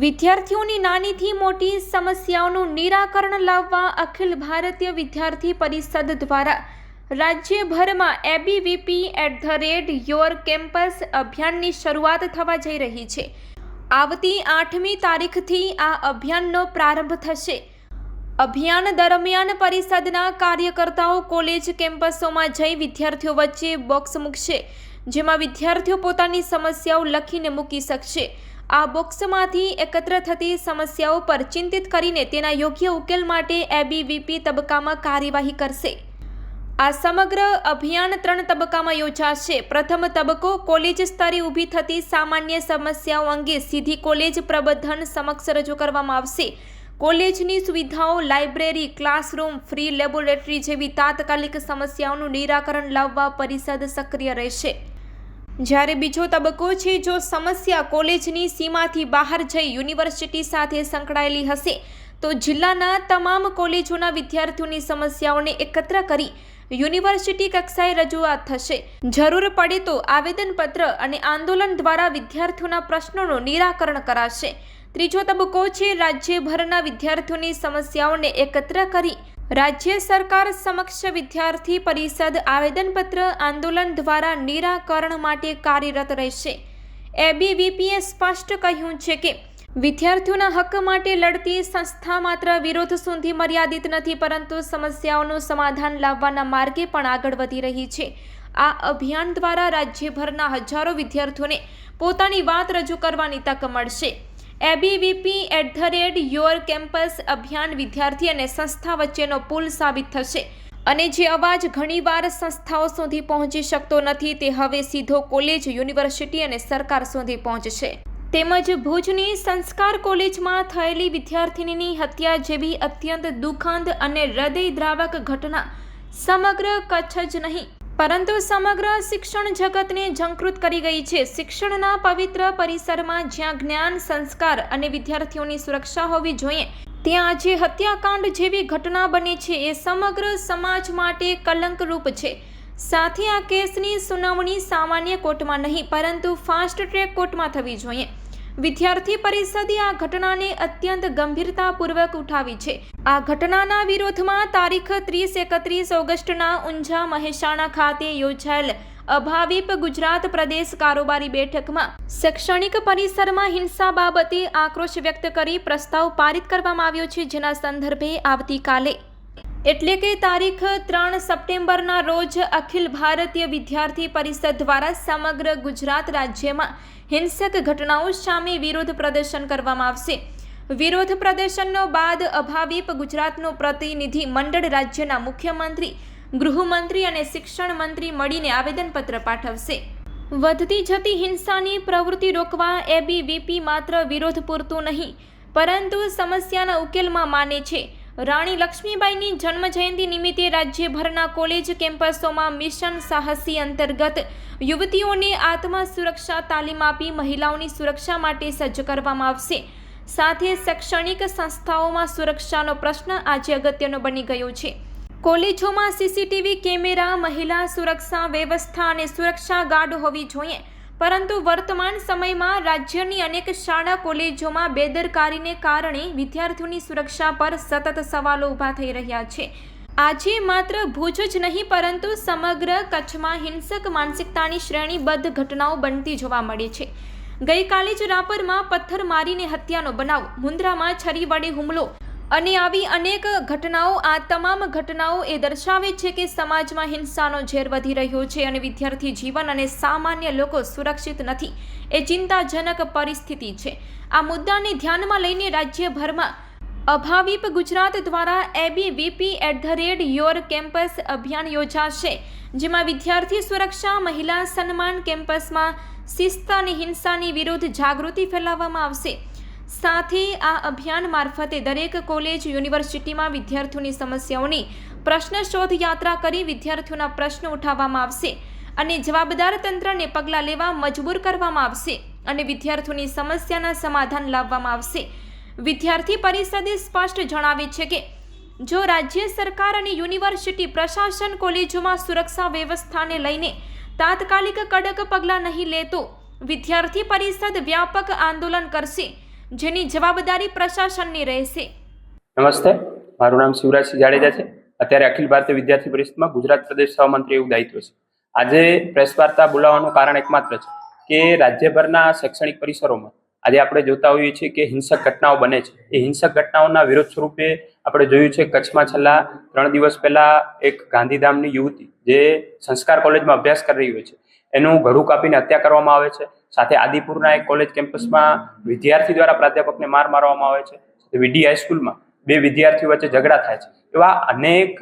વિદ્યાર્થીઓની નાનીથી મોટી સમસ્યાઓનું નિરાકરણ લાવવા અખિલ ભારતીય વિદ્યાર્થી પરિષદ દ્વારા રાજ્યભરમાં ABVP at the rate your campus અભિયાનની શરૂઆત થવા જઈ રહી છે. આવતી આઠમી તારીખથી આ અભિયાનનો પ્રારંભ થશે. અભિયાન દરમિયાન પરિષદના કાર્યકર્તાઓ કોલેજ કેમ્પસોમાં જઈ વિદ્યાર્થીઓ વચ્ચે બોક્સ મૂકશે, જેમાં વિદ્યાર્થીઓ પોતાની સમસ્યાઓ લખીને મૂકી શકશે. આ બોક્સમાંથી એકત્ર થતી સમસ્યાઓ પર ચિંતિત કરીને તેના યોગ્ય ઉકેલ માટે એબીવીપી તબક્કામાં કાર્યવાહી કરશે. આ સમગ્ર અભિયાન ત્રણ તબક્કામાં યોજાશે. પ્રથમ તબક્કો કોલેજ સ્તરે ઊભી થતી સામાન્ય સમસ્યાઓ અંગે સીધી કોલેજ પ્રબંધન સમક્ષ રજૂ કરવામાં આવશે. કોલેજની સુવિધાઓ, લાઇબ્રેરી, ક્લાસરૂમ, ફ્રી લેબોરેટરી જેવી તાત્કાલિક સમસ્યાઓનું નિરાકરણ લાવવા પરિષદ સક્રિય રહેશે. જ્યારે બીજો તબક્કો છે, જો સમસ્યા કોલેજની સીમાથી બહાર જઈ યુનિવર્સિટી સાથે સંકળાયેલી હશે, તો જિલ્લાના તમામ કોલેજોના વિદ્યાર્થીઓની સમસ્યાઓને એકત્ર કરી યુનિવર્સિટી કક્ષાએ રજૂઆત થશે. જરૂર પડે તો આવેદનપત્ર અને આંદોલન દ્વારા વિદ્યાર્થીઓના પ્રશ્નોનું નિરાકરણ કરાશે. ત્રીજો તબક્કો છે, રાજ્યભરના વિદ્યાર્થીઓની સમસ્યાઓને એકત્ર કરી રાજ્ય સરકાર સમક્ષ વિદ્યાર્થી પરિષદ આવેદનપત્ર આંદોલન દ્વારા નિરાકરણ માટે કાર્યરત રહેશે. એબીવીપીએ સ્પષ્ટ કહ્યું છે કે, વિદ્યાર્થીઓના હક માટે લડતી સંસ્થા માત્ર વિરોધ સુધી મર્યાદિત નથી, પરંતુ સમસ્યાઓનું સમાધાન લાવવાના માર્ગે પણ આગળ વધી રહી છે. આ અભિયાન દ્વારા રાજ્યભરના હજારો વિદ્યાર્થીઓને પોતાની વાત રજૂ કરવાની તક મળશે. ABVP at the rate your campus અભિયાન વિદ્યાર્થી અને સંસ્થા વચ્ચેનો પુલ સાબિત થશે અને જે અવાજ ઘણીવાર સંસ્થાઓ સુધી પહોંચી શકતો નથી તે હવે સીધો કોલેજ યુનિવર્સિટી અને સરકાર સુધી પહોંચશે તેમજ ભુજની સંસ્કાર કોલેજમાં થયેલી વિદ્યાર્થિનીની હત્યા જેવી અત્યંત દુઃખદ અને હૃદયદ્રાવક ઘટના સમગ્ર કચ્છ જ નહીં પરંતુ સમગ્ર શિક્ષણ જગતને ઝંકૃત કરી ગઈ છે. શિક્ષણના પવિત્ર પરિસરમાં જ્યાં જ્ઞાન, સંસ્કાર અને વિદ્યાર્થીઓની સુરક્ષા હોવી જોઈએ, ત્યાં આજે હત્યાકાંડ જેવી ઘટના બની છે. એ સમગ્ર સમાજ માટે કલંકરૂપ છે. સાથે આ કેસની સુનાવણી સામાન્ય કોર્ટમાં નહીં, પરંતુ ફાસ્ટ ટ્રેક કોર્ટમાં થવી જોઈએ. વિદ્યાર્થી પરિષદે આ ઘટનાને અત્યંત ગંભીરતાપૂર્વક ઉઠાવી છે. આ ઘટનાના વિરોધમાં તારીખ ત્રીસ એકત્રીસ ઓગસ્ટના ઊંઝા મહેસાણા ખાતે યોજાયેલ અભાવિપ ગુજરાત પ્રદેશ કારોબારી બેઠકમાં શૈક્ષણિક પરિસરમાં હિંસા બાબતે આક્રોશ વ્યક્ત કરી પ્રસ્તાવ પારિત કરવામાં આવ્યો છે. જેના સંદર્ભે આવતીકાલે એટલે કે તારીખ ત્રણ સપ્ટેમ્બરના રોજ અખિલ ભારતીય વિદ્યાર્થી પરિષદ દ્વારા સમગ્ર ગુજરાત રાજ્યમાં હિંસક ઘટનાઓ સામે વિરોધ પ્રદર્શન કરવામાં આવશે. વિરોધ પ્રદર્શનનો બાદ અભાવિપ ગુજરાતનો પ્રતિનિધિ મંડળ રાજ્યના મુખ્યમંત્રી, ગૃહમંત્રી અને શિક્ષણ મંત્રી મળીને આવેદનપત્ર પાઠવશે. વધતી જતી હિંસાની પ્રવૃત્તિ રોકવા એબીવીપી માત્ર વિરોધ પૂરતું નહીં, પરંતુ સમસ્યાના ઉકેલમાં માને છે. રાણી લક્ષ્મીબાઈની જન્મ જયંતિ નિમિત્તે રાજ્યભરના કોલેજ કેમ્પસોમાં મિશન સાહસી અંતર્ગત યુવતીઓને આત્મા સુરક્ષા તાલીમ આપી મહિલાઓની સુરક્ષા માટે સજ્જ કરવામાં આવશે. સાથે શૈક્ષણિક સંસ્થાઓમાં સુરક્ષાનો પ્રશ્ન આજે અગત્યનો બની ગયો છે. કોલેજોમાં સીસીટીવી કેમેરા, મહિલા સુરક્ષા વ્યવસ્થા અને સુરક્ષા ગાર્ડ હોવી જોઈએ. પરંતુ વર્તમાન સમયમાં રાજ્યની અનેક શાળા કોલેજોમાં બેદરકારીને કારણે વિદ્યાર્થીઓની સુરક્ષા પર સતત સવાલો ઊભા થઈ રહ્યા છે. આજે માત્ર ભુજ જ નહીં, પરંતુ સમગ્ર કચ્છમાં હિંસક માનસિકતાની શ્રેણીબદ્ધ ઘટનાઓ બનતી જોવા મળે છે. ગઈકાલે જ રાપરમાં પથ્થર મારીને હત્યાનો બનાવ મુન્દ્રામાં છરી વડે હુમલો અને આવી અનેક ઘટનાઓ, આ તમામ ઘટનાઓ એ દર્શાવે છે કે સમાજમાં હિંસાનો ઝેર વધી રહ્યો છે અને વિદ્યાર્થી જીવન અને સામાન્ય લોકો સુરક્ષિત નથી. એ ચિંતાજનક પરિસ્થિતિ છે. આ મુદ્દાને ધ્યાનમાં લઈને રાજ્યભરમાં અભાવિપ ગુજરાત દ્વારા ABVP at the rate your campus અભિયાન યોજાશે, જેમાં વિદ્યાર્થી સુરક્ષા, મહિલા સન્માન કેમ્પસમાં શિસ્ત અને હિંસાની વિરુદ્ધ જાગૃતિ ફેલાવવામાં આવશે. સાથે આ અભિયાન મારફતે દરેક કોલેજ, યુનિવર્સિટીમાં વિદ્યાર્થીઓની સમસ્યાઓની પ્રશ્ન શોધ યાત્રા કરી વિદ્યાર્થીઓના પ્રશ્નો ઉઠાવવામાં આવશે અને જવાબદાર તંત્રને પગલાં લેવા મજબૂર કરવામાં આવશે અને વિદ્યાર્થીઓની સમસ્યાના સમાધાન લાવવામાં આવશે. વિદ્યાર્થી પરિષદે સ્પષ્ટ જણાવે છે કે, જો રાજ્ય સરકાર અને યુનિવર્સિટી પ્રશાસન કોલેજોમાં સુરક્ષા વ્યવસ્થાને લઈને તાત્કાલિક કડક પગલાં નહીં લે તો વિદ્યાર્થી પરિષદ વ્યાપક આંદોલન કરશે. જેની જવાબદારી પ્રશાસનની રહેશે. નમસ્તે. મારું નામ શિવરાજસિંહ જાડેજા છે. અત્યારે અખિલ ભારતીય વિદ્યાર્થી પરિષદમાં ગુજરાત પ્રદેશ સહમંત્રી એવું દાયિત્વ છે. આજે પ્રેસ વાર્તા બોલાવવાનું કારણ એકમાત્ર છે કે રાજ્યભરના શૈક્ષણિક પરિસરોમાં આજે આપણે જોતા હોઈએ છીએ કે હિંસક ઘટનાઓ બને છે. એ હિંસક ઘટનાઓના વિરોધ સ્વરૂપે આપણે જોયું છે કચ્છમાં છેલ્લા ત્રણ દિવસ પહેલા એક ગાંધીધામની યુવતી જે સંસ્કાર કોલેજમાં અભ્યાસ કરી રહી હોય છે, એનું ઘડું કાપીને હત્યા કરવામાં આવે છે. સાથે આદિપુરના એક કોલેજ કેમ્પસમાં વિદ્યાર્થી દ્વારા પ્રાધ્યાપકને માર મારવામાં આવે છે. વીડી હાઈસ્કૂલમાં બે વિદ્યાર્થીઓ વચ્ચે ઝઘડા થાય છે. એવા અનેક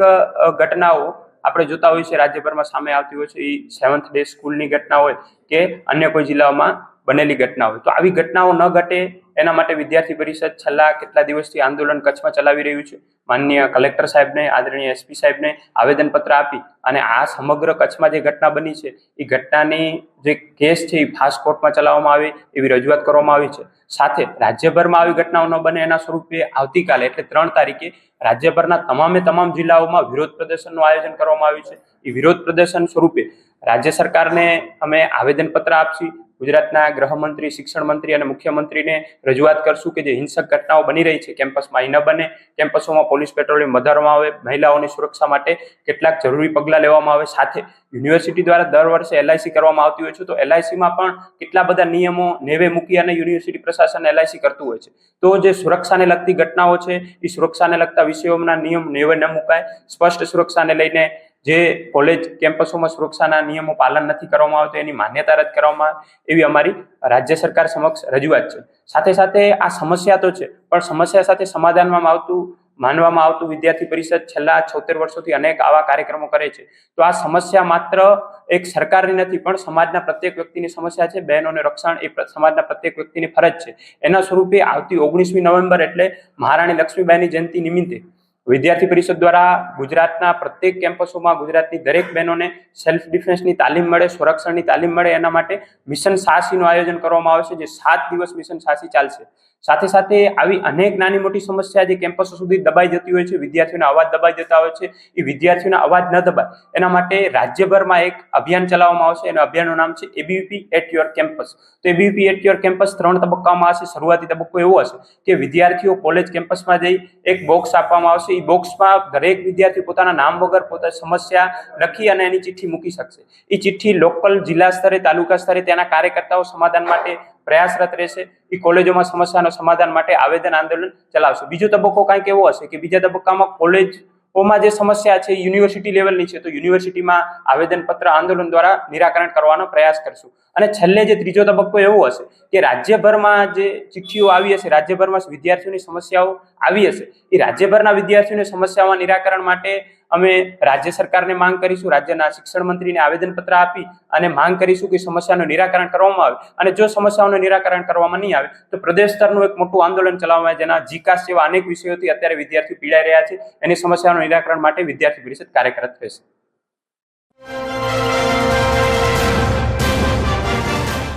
ઘટનાઓ આપણે જોતા હોઈએ છીએ. રાજ્યભરમાં સામે આવતી હોય છે. એ સેવન્થ ડે સ્કૂલની ઘટના હોય કે અન્ય કોઈ જિલ્લાઓમાં બનેલી ઘટના હોય. તો આવી ઘટનાઓ ન ઘટે એના માટે વિદ્યાર્થી પરિષદ છેલ્લા કેટલા દિવસથી આંદોલન કચ્છમાં ચલાવી રહ્યું છે. માનનીય કલેક્ટર સાહેબને, આદરણીય એસપી સાહેબને આવેદનપત્ર આપી અને આ સમગ્ર કચ્છમાં જે ઘટના બની છે, એ ઘટનાની જે કેસ છે, એ ફાસ્ટ કોર્ટમાં ચલાવવામાં આવે એવી રજૂઆત કરવામાં આવી છે. સાથે રાજ્યભરમાં આવી ઘટનાઓ ન બને એના સ્વરૂપે આવતીકાલે, એટલે ત્રણ તારીખે, રાજ્યભરના તમામે તમામ જિલ્લાઓમાં વિરોધ પ્રદર્શનનું આયોજન કરવામાં આવ્યું છે. એ વિરોધ પ્રદર્શન સ્વરૂપે રાજ્ય સરકારને અમે આવેદનપત્ર આપશી ગુજરાતના ગૃહમંત્રી શિક્ષણ મંત્રી અને મુખ્યમંત્રીને રજૂઆત કરશું કે જે હિંસક ઘટનાઓ બની રહી છે, કેમ્પસમાં એ ન બને. કેમ્પસોમાં પોલીસ પેટ્રોલિંગ વધારવામાં આવે, મહિલાઓની સુરક્ષા માટે કેટલાક જરૂરી પગલાં લેવામાં આવે. સાથે યુનિવર્સિટી દ્વારા દર વર્ષે એલઆઈસી કરવામાં આવતી હોય છે. તો એલઆઈસીમાં પણ કેટલા બધા નિયમો નેવે મૂકી અને યુનિવર્સિટી પ્રશાસન એલઆઈસી કરતું હોય છે. તો જે સુરક્ષાને લગતી ઘટનાઓ છે એ સુરક્ષાને લગતા વિષયોના નિયમ નેવે ન મુકાય. સ્પષ્ટ સુરક્ષાને લઈને જે કોલેજ કેમ્પસોમાં સુરક્ષાના નિયમો પાલન નથી કરવામાં આવતું, એની માન્યતા રદ કરવામાં આવે એવી અમારી રાજ્ય સરકાર સમક્ષ રજૂઆત છે. સાથે સાથે આ સમસ્યા તો છે, પણ સમસ્યા સાથે સમાધાનમાં આવતું, માનવામાં આવતું વિદ્યાર્થી પરિષદ છેલ્લા છોતેર વર્ષોથી અનેક આવા કાર્યક્રમો કરે છે. તો આ સમસ્યા માત્ર એક સરકારની નથી, પણ સમાજના પ્રત્યેક વ્યક્તિની સમસ્યા છે. બહેનોને રક્ષણ એ સમાજના પ્રત્યેક વ્યક્તિની ફરજ છે. એના સ્વરૂપે આવતી ઓગણીસમી નવેમ્બર એટલે મહારાણી લક્ષ્મીબાઈની જયંતિ નિમિત્તે વિદ્યાર્થી પરિષદ દ્વારા ગુજરાતના પ્રત્યેક કેમ્પસોમાં ગુજરાતની દરેક બહેનોને સેલ્ફ ડિફેન્સની તાલીમ મળે સંરક્ષણની તાલીમ મળે, એના માટે મિશન સાહસીનું આયોજન કરવામાં આવે છે, જે સાત દિવસ મિશન સાહસી ચાલશે. સાથે સાથે આવી અનેક નાની મોટી સમસ્યા જે કેમ્પસો સુધી દબાઈ જતી હોય છે, વિદ્યાર્થીઓના અવાજ દબાઈ જતા હોય છે, એ વિદ્યાર્થીઓના અવાજ ન દબાય, એના માટે રાજ્યભરમાં એક અભિયાન ચલાવવામાં આવશે, એનું અભિયાનનું નામ છે એબીવીપી એટ યોર કેમ્પસ તો એબીવીપી એટ યોર કેમ્પસ ત્રણ તબક્કામાં હશે, શરૂઆતી તબક્કો એવો હશે કે વિદ્યાર્થીઓ કોલેજ કેમ્પસમાં જઈ એક બોક્સ આપવામાં આવશે, એ બોક્સમાં દરેક વિદ્યાર્થી પોતાના નામ વગર પોતાની સમસ્યા લખી અને એની ચિઠ્ઠી મૂકી શકશે. એ ચિઠ્ઠી લોકલ જિલ્લા સ્તરે, તાલુકા સ્તરે તેના કાર્યકર્તાઓ સમાધાન માટે પ્રયાસરત રહેશે. એ કોલેજોમાં સમસ્યાનો સમાધાન માટે આવેદન આંદોલન ચલાવશે. બીજો તબક્કો કાંઈક એવો હશે કે બીજા તબક્કામાં કોલેજોમાં જે સમસ્યા છે, યુનિવર્સિટી લેવલની છે, તો યુનિવર્સિટીમાં આવેદનપત્ર આંદોલન દ્વારા નિરાકરણ કરવાનો પ્રયાસ કરશું. અને છેલ્લે જે ત્રીજો તબક્કો એવો હશે કે રાજ્યભરમાં જે ચિઠ્ઠીઓ આવી હશે, રાજ્યભરમાં વિદ્યાર્થીઓની સમસ્યાઓ આવી હશે, એ રાજ્યભરના વિદ્યાર્થીઓની સમસ્યાઓના નિરાકરણ માટે અમે રાજ્ય સરકારને માંગ કરીશું, રાજ્યના શિક્ષણ મંત્રીને આવેદનપત્ર આપી અને માંગ કરીશું કે સમસ્યાનું નિરાકરણ કરવામાં આવે. અને જો સમસ્યાઓનું નિરાકરણ કરવામાં નહીં આવે, તો પ્રદેશ સ્તરનું એક મોટું આંદોલન ચલાવવામાં આવે, જેના જીકાસ જેવા અનેક વિષયોથી અત્યારે વિદ્યાર્થીઓ પીડાઈ રહ્યા છે. એની સમસ્યાનું નિરાકરણ માટે વિદ્યાર્થી પરિષદ કાર્યરત રહેશે.